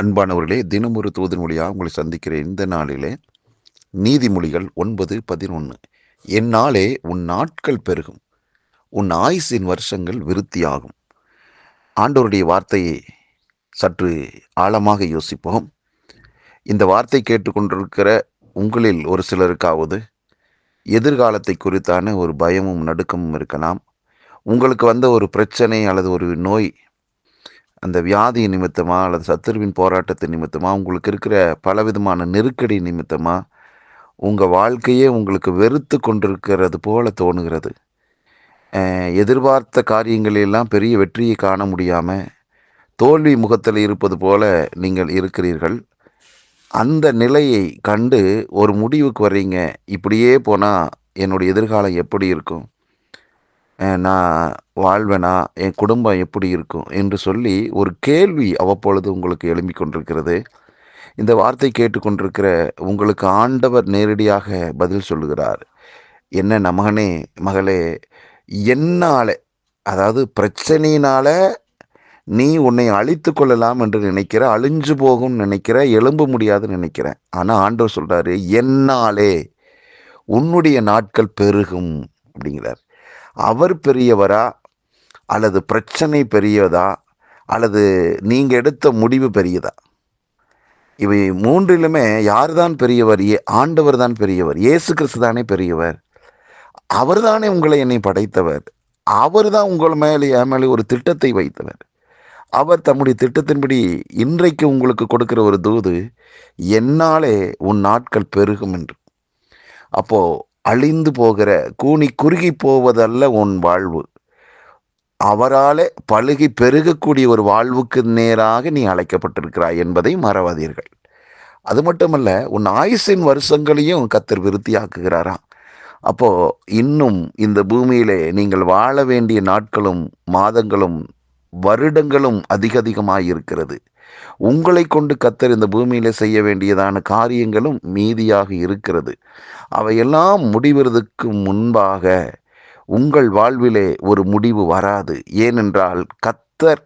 அன்பானவர்களே தினமொரு தூதன் மொழியாக உங்களை சந்திக்கிற இந்த நாளிலே நீதிமொழிகள் ஒன்பது பதினொன்று என்னாலே உன் நாட்கள் பெருகும். உன் ஆயுசின் வருஷங்கள் விருத்தியாகும். ஆண்டவருடைய வார்த்தையை சற்று ஆழமாக யோசிப்போம். இந்த வார்த்தை கேட்டுக்கொண்டிருக்கிற உங்களில் ஒரு சிலருக்காவது எதிர்காலத்தை குறித்தான ஒரு பயமும் நடுக்கமும் இருக்கலாம். உங்களுக்கு வந்த ஒரு பிரச்சனை அல்லது ஒரு நோய் அந்த வியாதி நிமித்தமாக அல்லது சத்துருவின் போராட்டத்து நிமித்தமாக உங்களுக்கு இருக்கிற பலவிதமான நெருக்கடி நிமித்தமாக உங்கள் வாழ்க்கையே உங்களுக்கு வெறுத்து கொண்டிருக்கிறது போல தோணுகிறது. எதிர்பார்த்த காரியங்களெல்லாம் பெரிய வெற்றியை காண முடியாமல் தோல்வி முகத்தில் இருப்பது போல நீங்கள் இருக்கிறீர்கள். அந்த நிலையை கண்டு ஒரு முடிவுக்கு வர்றீங்க. இப்படியே போனால் என்னுடைய எதிர்காலம் எப்படி இருக்கும்? நான் வாழ்வேனா? என் குடும்பம் எப்படி இருக்கும்? என்று சொல்லி ஒரு கேள்வி அவ்வப்பொழுது உங்களுக்கு எழும்பிக் கொண்டிருக்கிறது. இந்த வார்த்தை கேட்டுக்கொண்டிருக்கிற உங்களுக்கு ஆண்டவர் நேரடியாக பதில் சொல்லுகிறார். என்ன மகனே மகளே என்னால் அதாவது பிரச்சனையினால் நீ உன்னை அழித்து கொள்ளலாம் என்று நினைக்கிற அழிஞ்சு போகும் நினைக்கிற எழும்ப முடியாதுன்னு நினைக்கிறேன். ஆனால் ஆண்டவர் சொல்கிறாரு என்னாலே உன்னுடைய நாட்கள் பெருகும் அப்படிங்கிறார். அவர் பெரியவரா அல்லது பிரச்சனை பெரியதா அல்லது நீங்கள் எடுத்த முடிவு பெரியதா? இவை மூன்றிலுமே யார் தான் பெரியவர்? ஏ ஆண்டவர் தான் பெரியவர். இயேசு கிறிஸ்து தானே பெரியவர். அவர் தானே உங்களை என்னை படைத்தவர். அவர் தான் உங்கள் மேலே என் மேலே ஒரு திட்டத்தை வைத்தவர். அவர் தம்முடைய திட்டத்தின்படி இன்றைக்கு உங்களுக்கு கொடுக்கிற ஒரு தூது என்னாலே உன் நாட்கள் பெருகும் என்று. அப்போது அழிந்து போகிற கூனி குறுகி போவதல்ல உன் வாழ்வு. அவராலே பழுகி பெருகக்கூடிய ஒரு வாழ்வுக்கு நேராக நீ அழைக்கப்பட்டிருக்கிறாய் என்பதை மறவாதீர்கள். அது மட்டுமல்ல உன் ஆயுசின் வருஷங்களையும் கத்தர் விருத்தியாக்குகிறாராம். அப்போ இன்னும் இந்த பூமியிலே நீங்கள் வாழ வேண்டிய நாட்களும் மாதங்களும் வருடங்களும் அதிக அதிகமாக இருக்கிறது உங்களை கொண்டு கத்தர் இந்த பூமியில் செய்ய வேண்டியதான காரியங்களும் மீதியாக இருக்கிறது. அவையெல்லாம் முடிவதற்கு முன்பாக உங்கள் வாழ்விலே ஒரு முடிவு வராது. ஏனென்றால் கத்தர்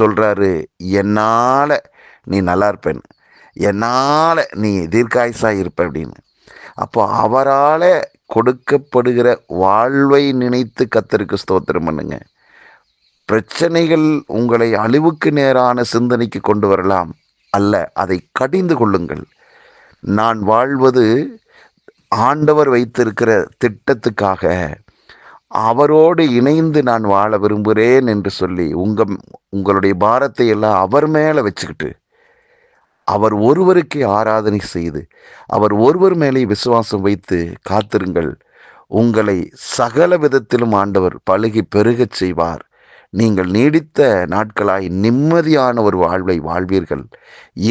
சொல்கிறாரு என்னால் நீ நல்லா இருப்பேன். என்னால் நீ தீர்க்காயுசா இருப்ப அப்படின்னு. அப்போ அவரால் கொடுக்கப்படுகிற வாழ்வை நினைத்து கத்தருக்கு ஸ்தோத்திரம் பண்ணுங்க. பிரச்சனைகள் உங்களை அழிவுக்கு நேரான சிந்தனைக்கு கொண்டு வரலாம் அல்ல அதை கடிந்து கொள்ளுங்கள். நான் வாழ்வது ஆண்டவர் வைத்திருக்கிற திட்டத்துக்காக. அவரோடு இணைந்து நான் வாழ விரும்புகிறேன் என்று சொல்லி உங்கள் உங்களுடைய பாரத்தை எல்லாம் அவர் மேலே வச்சுக்கிட்டு அவர் ஒருவருக்கே ஆராதனை செய்து அவர் ஒருவர் மேலே விசுவாசம் வைத்து காத்திருங்கள். உங்களை சகல விதத்திலும் ஆண்டவர் பழுகி பெருகச் செய்வார். நீங்கள் நீடித்த நாட்களாய் நிம்மதியான ஒரு வாழ்வை வாழ்வீர்கள்.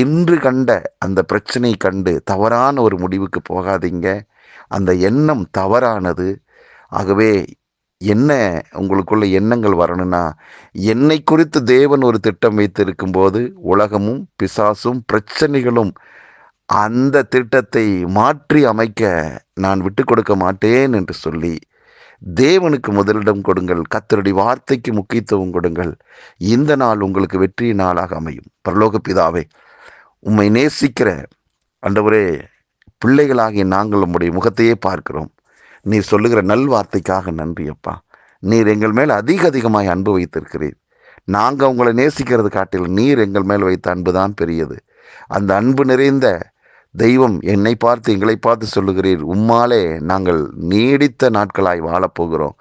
இன்று கண்ட அந்த பிரச்சனை கண்டு தவறான ஒரு முடிவுக்கு போகாதீங்க. அந்த எண்ணம் தவறானது. ஆகவே என்ன உங்களுக்குள்ள எண்ணங்கள் வரணும்னா என்னை குறித்து தேவன் ஒரு திட்டம் வைத்திருக்கும் போது உலகமும் பிசாசும் பிரச்சனைகளும் அந்த திட்டத்தை மாற்றி அமைக்க நான் விட்டு கொடுக்க மாட்டேன் என்று சொல்லி தேவனுக்கு முதலிடம் கொடுங்கள் கத்தருடைய வார்த்தைக்கு முக்கியத்துவம் கொடுங்கள். இந்த நாள் உங்களுக்கு வெற்றி நாளாக அமையும். பரலோக பிதாவே உம்மை நேசிக்கிற அண்டவரே பிள்ளைகளாகிய நாங்கள் உம்முடைய முகத்தையே பார்க்கிறோம். நீர் சொல்லுகிற நல்வார்த்தைக்காக நன்றி அப்பா. நீர் எங்கள் மேல் அதிக அதிகமாய் அன்பு வைத்திருக்கிறீர். நாங்கள் உங்களை நேசிக்கிறது காட்டில் நீர் எங்கள் மேல் வைத்த அன்பு தான் பெரியது. அந்த அன்பு நிறைந்த தெய்வம் என்னை பார்த்து எங்களை பார்த்து சொல்லுகிறீர். உம்மாலே நாங்கள் நீடித்த நாட்களாய் வாழப்போகிறோம்.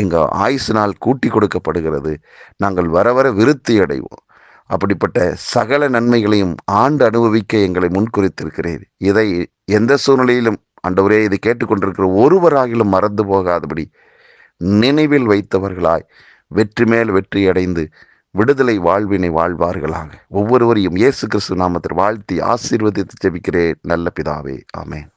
எங்கள் ஆயுசு நாள் கூட்டி கொடுக்கப்படுகிறது. நாங்கள் வர வர விருத்தி அடைவோம். அப்படிப்பட்ட சகல நன்மைகளையும் ஆண்டு அனுபவிக்க எங்களை முன்குறித்திருக்கிறீர் இதை எந்த சூழ்நிலையிலும் ஆண்டவரே இதை கேட்டுக்கொண்டிருக்கிற ஒருவராகிலும் மறந்து போகாதபடி நினைவில் வைத்தவர்களாய் வெற்றி மேல் வெற்றி அடைந்து விடுதலை வாழ்வினை வாழ்வார்களாக. ஒவ்வொருவரையும் இயேசு கிறிஸ்து நாமத்தில் வாழ்த்தி ஆசீர்வதித்து ஜெபிக்கிறேன். நல்ல பிதாவே. ஆமேன்.